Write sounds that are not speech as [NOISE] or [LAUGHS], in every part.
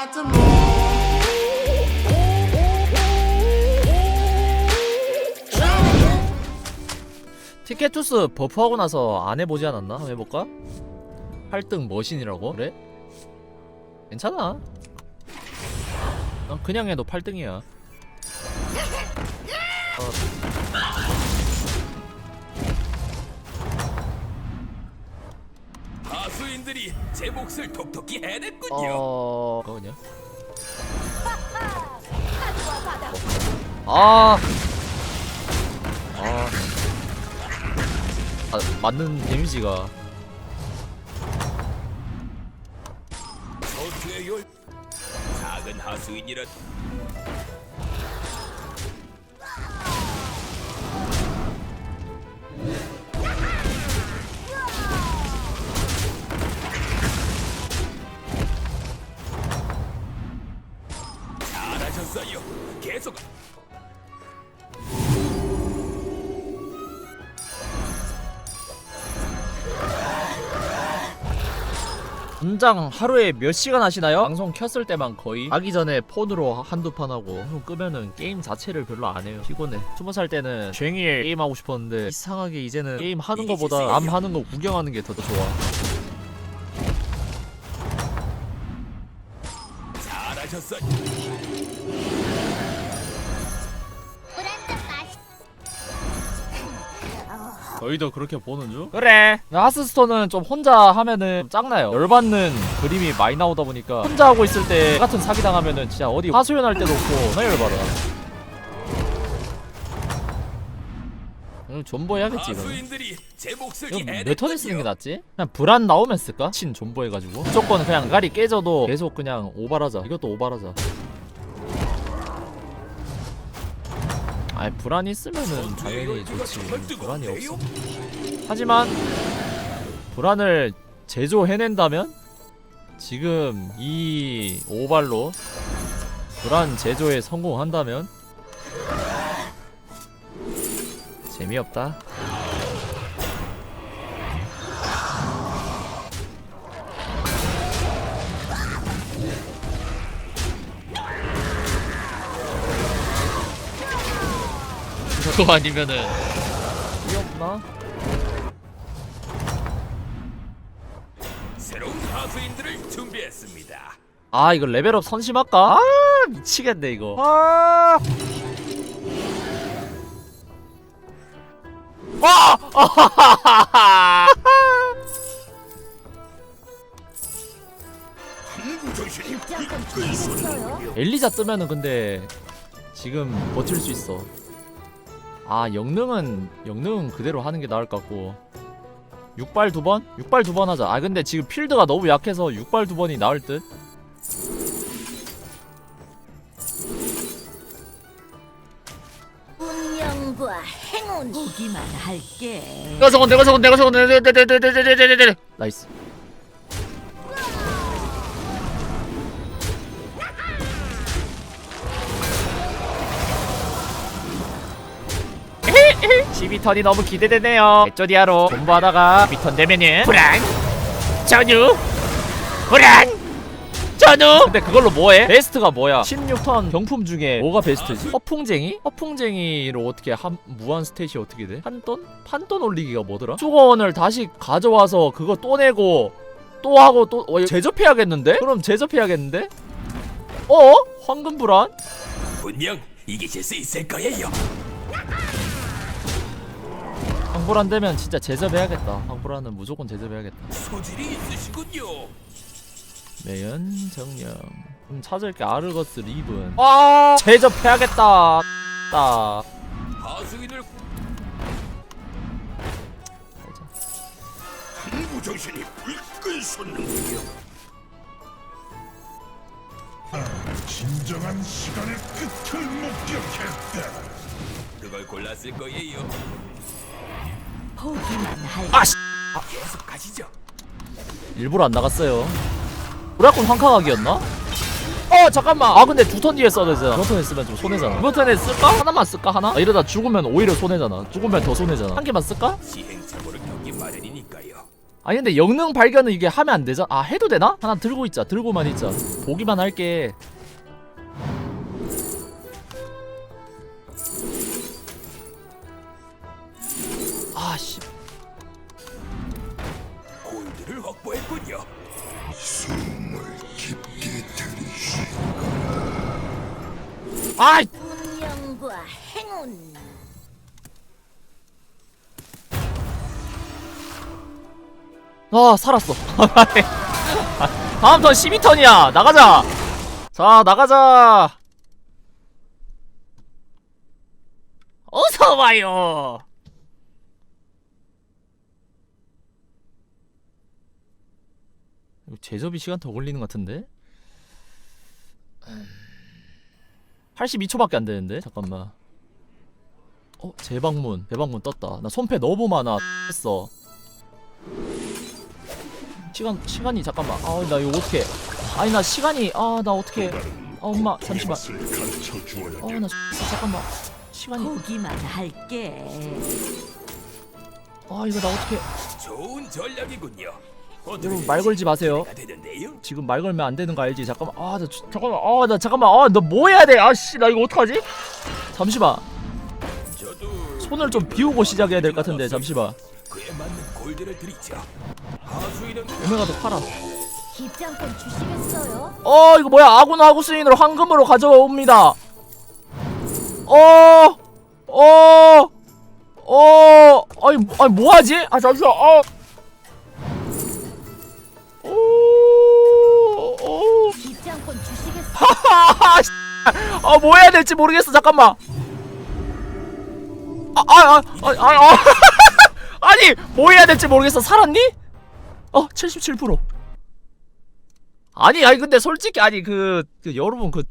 move. 티켓 투스 버프하고 나서 안 해보지 않았나? 한번 해볼까? 8등 머신이라고? 그래? 괜찮아 난 그냥 해도 8등이야 하 수인들이 제 몫을 톡톡히 해냈군요. 어... 그거냐? 아... 아... 아 맞는 데미지가 전투의 열 작은 하수인이라 분장 하루에 몇 시간 하시나요? 방송 켰을 때만 거의. 하기 전에 폰으로 한두 판 하고. 형 끄면은 게임 자체를 별로 안 해요. 피곤해. 스무 살 때는 종일 게임 하고 싶었는데 이상하게 이제는 게임 하는 거보다 남 하는 거 구경하는 게 더 좋아. 잘하셨어요. 저희도 그렇게 보는 중? 그래 하스스톤은 좀 혼자 하면은 좀 짱나요 열받는 그림이 많이 나오다 보니까 혼자 하고 있을 때 같은 사기 당하면은 진짜 어디 하소연할 데도 없고 나 열받아 음, 존버 해야겠지 이거 하수인들이 제 몫을 이거 해냈군요. 몇 턴에 쓰는 게 낫지? 그냥 불안 나오면 쓸까? 친 존버 해가지고 무조건 그냥 가리 깨져도 계속 그냥 오발하자 이것도 오발하자 아이 불안 있으면은 당연히 좋지. 불안이 없어. 하지만 불안을 제조해낸다면 지금 이 오발로 불안 제조에 성공한다면 재미없다. 그거 아니면은 위없나? 새로운 하수인들을 준비했습니다. 아 이거 레벨업 선심할까? 아 미치겠네 이거 아 아! 정신이 엘리자 뜨면은 근데 지금 버틸 수 있어 아 영능은 영능 그대로 하는 게 나을 것 같고 6발 두번 6발 두 번 하자 아 근데 지금 필드가 너무 약해서 6발 두번이 나을 듯 운명과 행운이 보기만 할게 내가 저건 내가 저건 내가 저건 내가 내가 12턴이 너무 기대되네요 에쪼디아로 존버하다가 12턴 되면은 불안 전유 불안 전우 근데 그걸로 뭐해? 베스트가 뭐야? 16턴 경품 중에 뭐가 베스트지? 허풍쟁이? 허풍쟁이로 어떻게 한 무한 스탯이 어떻게 돼? 한 돈? 판돈 올리기가 뭐더라? 수거원을 다시 가져와서 그거 또 내고 또 하고 또 어, 제접해야겠는데? 그럼 제접해야겠는데? 어? 황금 불안? 분명 이기실 수 있을 거예요 황불안 되면 진짜 제접해야겠다 황불안은 무조건 제접해야겠다 소질이 있으시군요. 매연 정령 그럼 찾을 게 아르거스 리븐 아 제접해야겠다 따 하수인을 보자 공부 정신이 불끈 솟는군요. 진정한 시간의 끝을 목격했다. 그걸 골랐을 거예요. 아씨 계속 가시죠. 일부러 안 나갔어요 브라콘 황카각이었나? 어 잠깐만 아 근데 두 턴 뒤에 써야 되잖아 턴에 쓰면 좀 손해잖아 이번 턴에 쓸까? 하나만 쓸까 하나? 아, 이러다 죽으면 오히려 손해잖아 죽으면 더 손해잖아 한 개만 쓸까? 시행착오를 겪기 마련이니까요. 아니 근데 영능 발견은 이게 하면 안 되잖아 아 해도 되나? 하나 들고 있자 들고만 있자 보기만 할게 아씨 골드를 확보했군요. 숨을 깊게 들이쉬. 아이! 운명과 행운. 아 살았어. [LAUGHS] 다음 턴 12턴이야. 나가자. 자 나가자. 어서 와요 이거 제접이 시간 더 걸리는 것 같은데? 82초밖에 안 되는데? 잠깐만. 어 재방문. 재방문 떴다. 나 손패 너무 많아. 했어. 시간 시간이 잠깐만. 아 나 이거 어떻게 아니 나 시간이 아 나 어떻게 아 엄마 잠시만. 아나 잠깐만. 시간이. 보기만 할게. 아 이거 나 어떻게 좋은 전략이군요. 여러분 말 걸지 마세요. 지금 말 걸면 안 되는 거 알지? 잠깐만. 아나 잠깐만. 아 나 잠깐만. 아나뭐 해야 돼? 아 씨 나 이거 어떡하지? 잠시만. 손을 좀 비우고 시작해야 될 것 같은데 잠시만. 그에 맞는 골드를 드리죠. 하수인은 오메가도 팔아. 입장권 주시겠어요? 어 이거 뭐야? 아군 하구스인으로 황금으로 가져옵니다. 어, 어어어 아니 뭐- 아니 뭐 하지? 아 잠시만. 어 아, 뭐 해야 될지 모르겠어. 잠깐만. 아, 아, 아, 아, 아, 아. [LAUGHS] 아니, 뭐 해야 될지 모르겠어. 살았니? 어, 77%. 아니, 아니, 근데 솔직히, 아니, 그, 그 여러분, 그,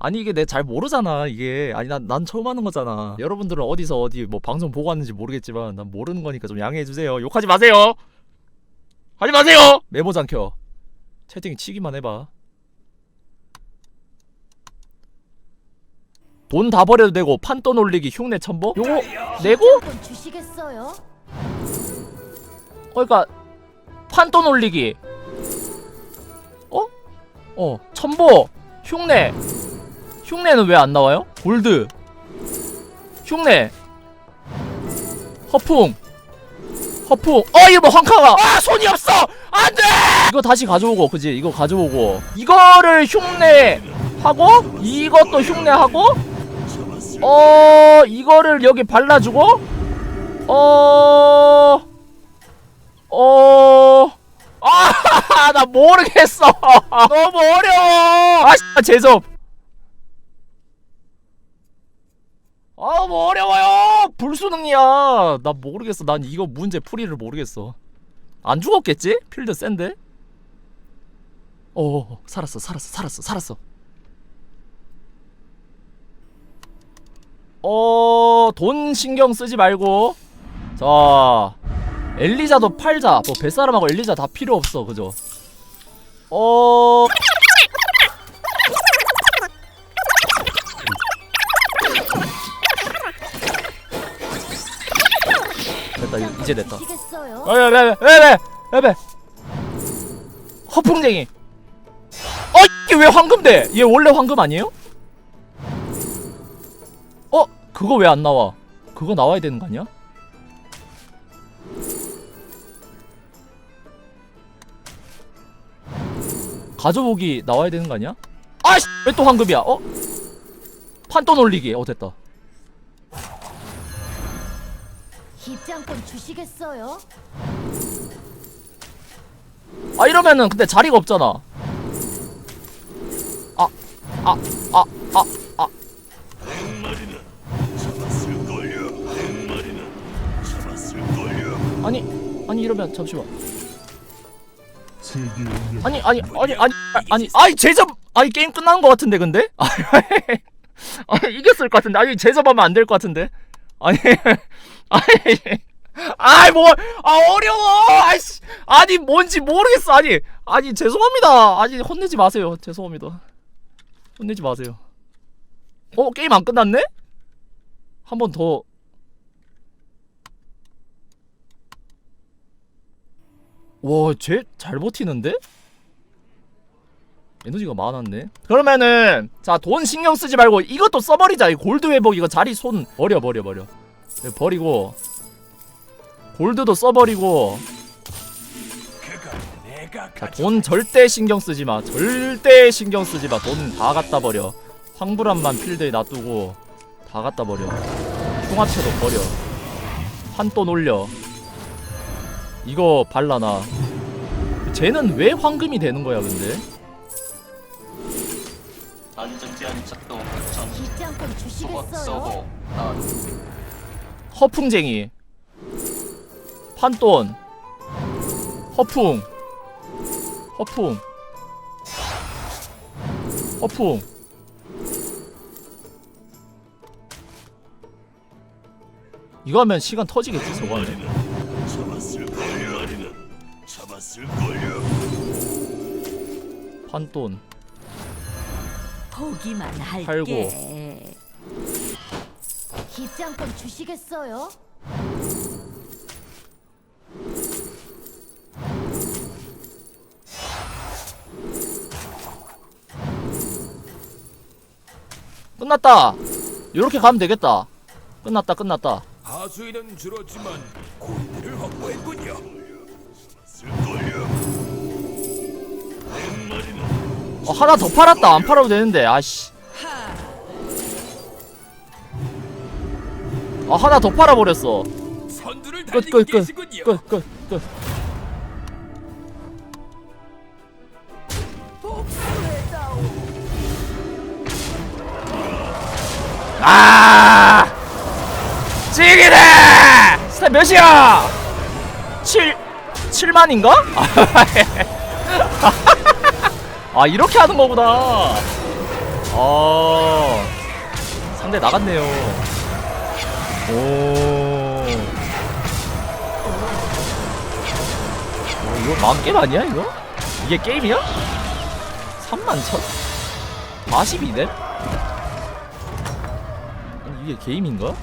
아니, 이게 내가 잘 모르잖아, 이게. 아니, 난, 난 처음 하는 거잖아. 여러분들은 어디서 어디, 뭐, 방송 보고 왔는지 모르겠지만, 난 모르는 거니까 좀 양해해 주세요. 욕하지 마세요! 하지 마세요! 메모장 켜. 채팅 치기만 해봐. 돈 다 버려도 되고 판돈 올리기 흉내 첨보? 요거 내고? 주시겠어요? 어 그니까 판돈 올리기. 어? 어 첨보 흉내. 흉내는 왜 안 나와요? 골드. 흉내. 허풍. 허풍. 어 이거 뭐 황카가. 아 손이 없어! 안돼! 이거 다시 가져오고 그지? 이거 가져오고. 이거를 흉내 하고 이것도 흉내 하고 어 이거를 여기 발라주고 어 어. 아, [LAUGHS] 나 모르겠어. [LAUGHS] 너무 어려워. 아, 씨, 제접. 아, 너무 어려워요. 불수능이야. 나 모르겠어. 난 이거 문제 풀이를 모르겠어. 안 죽었겠지? 필드 센데? 어, 살았어, 살았어, 살았어, 살았어. 어, 돈 신경 쓰지 말고. 자, 엘리자도 팔자. 뭐 뱃사람하고 엘리자 다 필요 없어, 그죠? 어. 됐다, 이- 이제 됐다. 주시겠어요? 왜, 왜, 왜, 왜, 왜, 왜, 왜? 허풍쟁이. 어, 이게 왜 황금돼? 얘 원래 황금 아니에요? 그거 왜 안 나와? 그거 나와야 되는 거 아니야? 가져오기 나와야 되는 거 아니야? 아씨 왜 또 황금이야? 어? 판돈 올리기 어 됐다 입장권 주시겠어요? 아 이러면은 근데 자리가 없잖아 아 아 아 아 아니 아니 이러면 잠시만. 아니 아니 아니 아니 아니 아니 제접 아니 게임 끝난 거 같은데 근데? [LAUGHS] 아니 이겼을 것 같은데. 아니 제접하면 안 될 것 같은데? 아니 [LAUGHS] 아니 아이 뭐 아 어려워! 아이씨! 아니 뭔지 모르겠어. 아니 아니 죄송합니다. 아니 혼내지 마세요. 죄송합니다. 혼내지 마세요. 어 게임 안 끝났네? 한 번 더 와 쟤 잘 버티는데? 에너지가 많았네 그러면은 자 돈 신경 쓰지 말고 이것도 써버리자 이 골드 회복 이거 자리 손 버려 버려 버려 이거 버리고 골드도 써버리고 자. 돈 절대 신경 쓰지 마. 절대 신경 쓰지 마. 돈 다 갖다 버려. 황불안만 필드에 놔두고 다 갖다 버려. 흉합체도 버려. 한돈 올려. 이거 발라놔. 쟤는 왜 황금이 되는 거야, 근데? 허풍쟁이. 판돈. 허풍. 허풍. 허풍. 이거 하면 시간 터지겠지, 저거 하면. 잡았을 걸요. 판돈. 보기만 할게. 팔고. 입장권 주시겠어요? 끝났다. 이렇게 가면 되겠다. 끝났다, 끝났다. 하수인은 줄었지만 골드를 확보했군요. 어, 하나 더 팔았다. 안 팔아도 되는데. 아씨. 아, 하나 더 팔아 버렸어. 선두를 끝, 달리고 끝, 끝. 계시군요. 끝, 끝, 끝. 아! 찌기네! 스타 몇이야? 7 7만인가? [LAUGHS] 아 이렇게 하는 거구나. 아 상대 나갔네요. 오. 어, 이거 망 게임 아니야 이거? 이게 게임이야? 3만 천? 42네? 아니, 이게 게임인가?